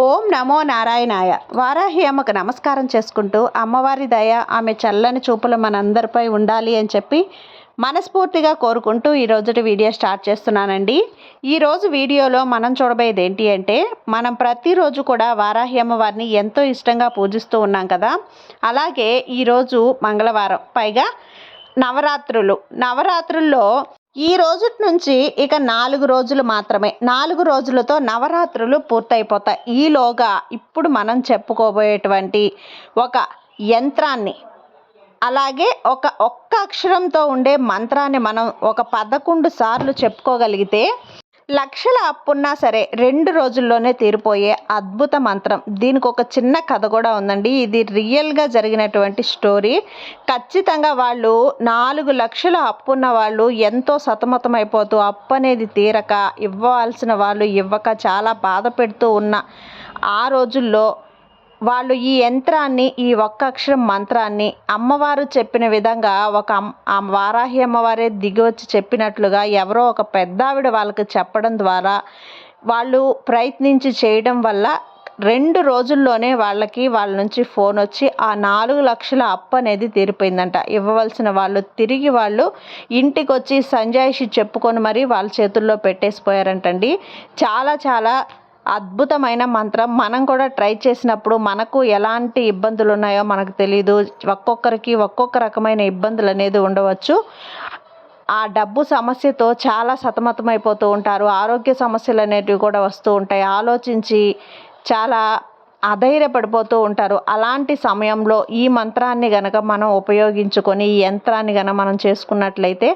ఓం నమో నారాయణాయ. వారాహి అమ్మకు నమస్కారం చేసుకుంటూ అమ్మవారి దయ ఆమె చల్లని చూపులు మనందరిపై ఉండాలి అని చెప్పి మనస్ఫూర్తిగా కోరుకుంటూ ఈ రోజుటి వీడియో స్టార్ట్ చేస్తున్నానండి. ఈరోజు వీడియోలో మనం చూడబోయేది ఏంటి అంటే మనం ప్రతిరోజు కూడా వారాహి అమ్మవారిని ఎంతో ఇష్టంగా పూజిస్తూ ఉన్నాం కదా. అలాగే ఈరోజు మంగళవారం పైగా నవరాత్రులు. నవరాత్రుల్లో ఈ రోజు నుంచి ఇక నాలుగు రోజులు మాత్రమే. నాలుగు రోజులతో నవరాత్రులు పూర్తయిపోతాయి. ఈలోగా ఇప్పుడు మనం చెప్పుకోబోయేటువంటి ఒక యంత్రాన్ని అలాగే ఒక ఒక్క అక్షరంతో ఉండే మంత్రాన్ని మనం ఒక పదకొండు సార్లు చెప్పుకోగలిగితే లక్షల అప్పున్నా సరే రెండు రోజుల్లోనే తీరిపోయే అద్భుత మంత్రం. దీనికి ఒక చిన్న కథ కూడా ఉందండి. ఇది రియల్గా జరిగినటువంటి స్టోరీ. ఖచ్చితంగా వాళ్ళు నాలుగు లక్షల అప్పున్న వాళ్ళు ఎంతో సతమతమైపోతూ అప్పు అనేది తీరక ఇవ్వాల్సిన వాళ్ళు ఇవ్వక చాలా బాధ పెడుతూ ఉన్న ఆ రోజుల్లో వాళ్ళు ఈ యంత్రాన్ని ఈ ఒక్క అక్షరం మంత్రాన్ని అమ్మవారు చెప్పిన విధంగా ఒక ఆ వారాహి అమ్మవారే దిగి వచ్చి చెప్పినట్లుగా ఎవరో ఒక పెద్దావిడ వాళ్ళకి చెప్పడం ద్వారా వాళ్ళు ప్రయత్నించి చేయడం వల్ల రెండు రోజుల్లోనే వాళ్ళకి వాళ్ళ నుంచి ఫోన్ వచ్చి ఆ నాలుగు లక్షల అప్పు అనేది తీరిపోయిందంట. ఇవ్వవలసిన వాళ్ళు తిరిగి వాళ్ళు ఇంటికి వచ్చి సంజాయిషి చెప్పుకొని మరీ వాళ్ళ చేతుల్లో పెట్టేసిపోయారంటండి. చాలా చాలా అద్భుతమైన మంత్రం. మనం కూడా ట్రై చేసినప్పుడు మనకు ఎలాంటి ఇబ్బందులు ఉన్నాయో మనకు తెలియదు ఒక్కొక్కరికి ఒక్కొక్క రకమైన ఇబ్బందులు అనేది ఉండవచ్చు. ఆ డబ్బు సమస్యతో చాలా సతమతమైపోతూ ఉంటారు. ఆరోగ్య సమస్యలు అనేటివి కూడా వస్తూ ఉంటాయి. ఆలోచించి చాలా అధైర్యపడిపోతూ ఉంటారు. అలాంటి సమయంలో ఈ మంత్రాన్ని గనక మనం ఉపయోగించుకొని ఈ యంత్రాన్ని గనక మనం చేసుకున్నట్లయితే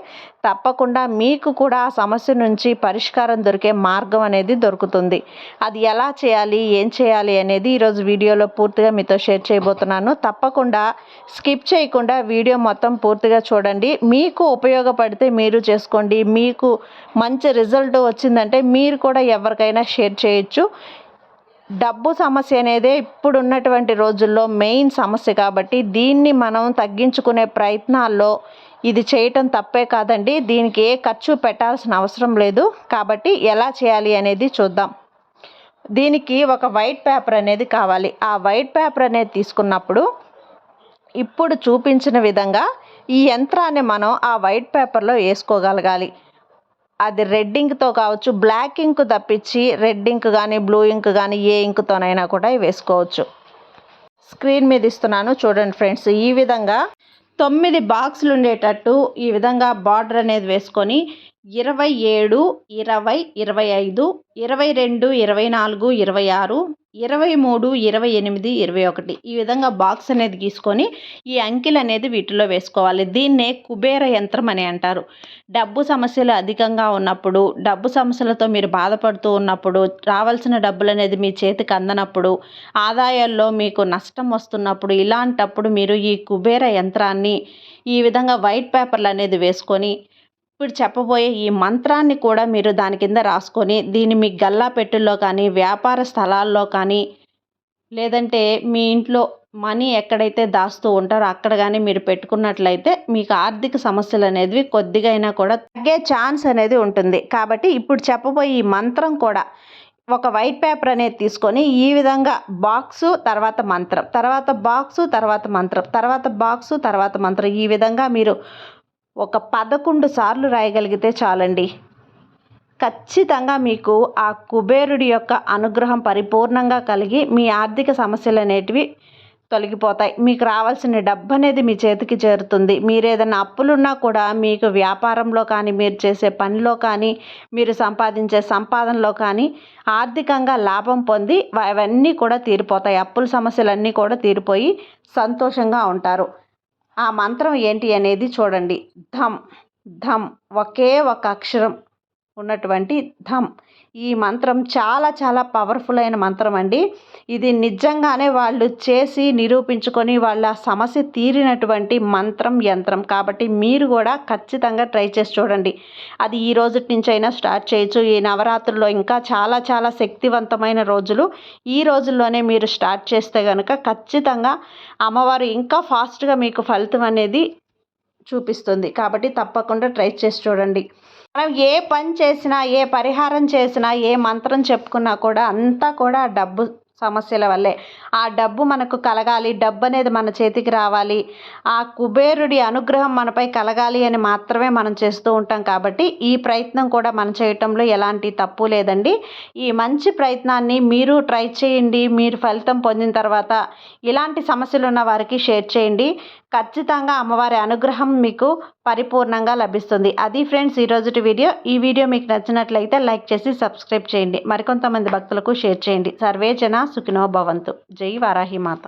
తప్పకుండా మీకు కూడా ఆ సమస్య నుంచి పరిష్కారం దొరికే మార్గం అనేది దొరుకుతుంది. అది ఎలా చేయాలి ఏం చేయాలి అనేది ఈరోజు వీడియోలో పూర్తిగా మీతో షేర్ చేయబోతున్నాను. తప్పకుండా స్కిప్ చేయకుండా వీడియో మొత్తం పూర్తిగా చూడండి. మీకు ఉపయోగపడితే మీరు చేసుకోండి. మీకు మంచి రిజల్ట్ వచ్చిందంటే మీరు కూడా ఎవరికైనా షేర్ చేయొచ్చు. డబ్బు సమస్య అనేది ఇప్పుడు ఉన్నటువంటి రోజుల్లో మెయిన్ సమస్య కాబట్టి దీన్ని మనం తగ్గించుకునే ప్రయత్నాల్లో ఇది చేయటం తప్పే కాదండి. దీనికి ఏ ఖర్చు పెట్టాల్సిన అవసరం లేదు. కాబట్టి ఎలా చేయాలి అనేది చూద్దాం. దీనికి ఒక వైట్ పేపర్ అనేది కావాలి. ఆ వైట్ పేపర్ అనేది తీసుకున్నప్పుడు ఇప్పుడు చూపించిన విధంగా ఈ యంత్రాన్ని మనం ఆ వైట్ పేపర్లో వేసుకోగలగాలి. అది రెడ్ ఇంక్తో కావచ్చు బ్లాక్ ఇంక్ తప్పించి రెడ్ ఇంక్ కానీ బ్లూ ఇంక్ కానీ ఏ ఇంక్తోనైనా కూడా వేసుకోవచ్చు. స్క్రీన్ మీద ఇస్తున్నాను చూడండి ఫ్రెండ్స్ ఈ విధంగా తొమ్మిది బాక్సులు ఉండేటట్టు ఈ విధంగా బార్డర్ అనేది వేసుకొని ఇరవై ఏడు ఇరవై ఇరవై ఐదు ఇరవై రెండు ఇరవై నాలుగు ఇరవై ఆరు ఇరవై మూడు ఇరవై ఎనిమిది ఇరవై ఒకటి. ఈ విధంగా బాక్స్ అనేది గీసుకొని ఈ అంకెలు అనేది వీటిలో వేసుకోవాలి. దీన్నే కుబేర యంత్రం అని అంటారు. డబ్బు సమస్యలు అధికంగా ఉన్నప్పుడు డబ్బు సమస్యలతో మీరు బాధపడుతూ ఉన్నప్పుడు రావాల్సిన డబ్బులు అనేది మీ చేతికి అందనప్పుడు ఆదాయాల్లో మీకు నష్టం వస్తున్నప్పుడు ఇలాంటప్పుడు మీరు ఈ కుబేర యంత్రాన్ని ఈ విధంగా వైట్ పేపర్లు అనేది వేసుకొని ఇప్పుడు చెప్పబోయే ఈ మంత్రాన్ని కూడా మీరు దాని కింద రాసుకొని దీన్ని మీ గల్లా పెట్టెల్లో కానీ వ్యాపార స్థలాల్లో కానీ లేదంటే మీ ఇంట్లో మనీ ఎక్కడైతే దాస్తూ ఉంటారో అక్కడ కానీ మీరు పెట్టుకున్నట్లయితే మీకు ఆర్థిక సమస్యలు అనేవి కొద్దిగా అయినా కూడా తగ్గే ఛాన్స్ అనేది ఉంటుంది. కాబట్టి ఇప్పుడు చెప్పబోయే ఈ మంత్రం కూడా ఒక వైట్ పేపర్ అనేది తీసుకొని ఈ విధంగా బాక్సు తర్వాత మంత్రం తర్వాత బాక్సు తర్వాత మంత్రం తర్వాత బాక్సు తర్వాత మంత్రం ఈ విధంగా మీరు ఒక పదకొండు సార్లు రాయగలిగితే చాలండి. ఖచ్చితంగా మీకు ఆ కుబేరుడి యొక్క అనుగ్రహం పరిపూర్ణంగా కలిగి మీ ఆర్థిక సమస్యలు అనేటివి తొలగిపోతాయి. మీకు రావాల్సిన డబ్బు అనేది మీ చేతికి చేరుతుంది. మీరు ఏదైనా అప్పులున్నా కూడా మీకు వ్యాపారంలో కానీ మీరు చేసే పనిలో కానీ మీరు సంపాదించే సంపాదనలో కానీ ఆర్థికంగా లాభం పొంది అవన్నీ కూడా తీరిపోతాయి. అప్పుల సమస్యలన్నీ కూడా తీరిపోయి సంతోషంగా ఉంటారు. ఆ మంత్రం ఏంటి అనేది చూడండి. ధమ్ ధమ్ ఒకే ఒక అక్షరం. ఉన్నటువంటి ధమ్. ఈ మంత్రం చాలా చాలా పవర్ఫుల్ అయిన మంత్రం అండి. ఇది నిజంగానే వాళ్ళు చేసి నిరూపించుకొని వాళ్ళ సమస్య తీరినటువంటి మంత్రం యంత్రం. కాబట్టి మీరు కూడా ఖచ్చితంగా ట్రై చేసి చూడండి. అది ఈ రోజు నుంచి అయినా స్టార్ట్ చేయొచ్చు. ఈ నవరాత్రుల్లో ఇంకా చాలా చాలా శక్తివంతమైన రోజులు ఈ రోజుల్లోనే మీరు స్టార్ట్ చేస్తే కనుక ఖచ్చితంగా అమ్మవారు ఇంకా ఫాస్ట్గా మీకు ఫలితం అనేది చూపిస్తుంది. కాబట్టి తప్పకుండా ట్రై చేసి చూడండి. మనం ఏ పని చేసినా ఏ పరిహారం చేసినా ఏ మంత్రం చెప్పుకున్నా కూడా అంతా కూడా డబ్బు సమస్యల వల్లే. ఆ డబ్బు మనకు కలగాలి డబ్బు అనేది మన చేతికి రావాలి. ఆ కుబేరుడి అనుగ్రహం మనపై కలగాలి అని మాత్రమే మనం చేస్తూ ఉంటాం కాబట్టి ఈ ప్రయత్నం కూడా మనం చేయటంలో ఎలాంటి తప్పు లేదండి. ఈ మంచి ప్రయత్నాన్ని మీరు ట్రై చేయండి మీరు ఫలితం పొందిన తర్వాత ఇలాంటి సమస్యలు ఉన్న వారికి షేర్ చేయండి. ఖచ్చితంగా అమ్మవారి అనుగ్రహం మీకు పరిపూర్ణంగా లభిస్తుంది. అది ఫ్రెండ్స్ ఈరోజుటి వీడియో. ఈ వీడియో మీకు నచ్చినట్లయితే లైక్ చేసి సబ్స్క్రైబ్ చేయండి. మరికొంతమంది భక్తులకు షేర్ చేయండి. సర్వేజన సుఖినో భవంతు. జై వారాహి మాత.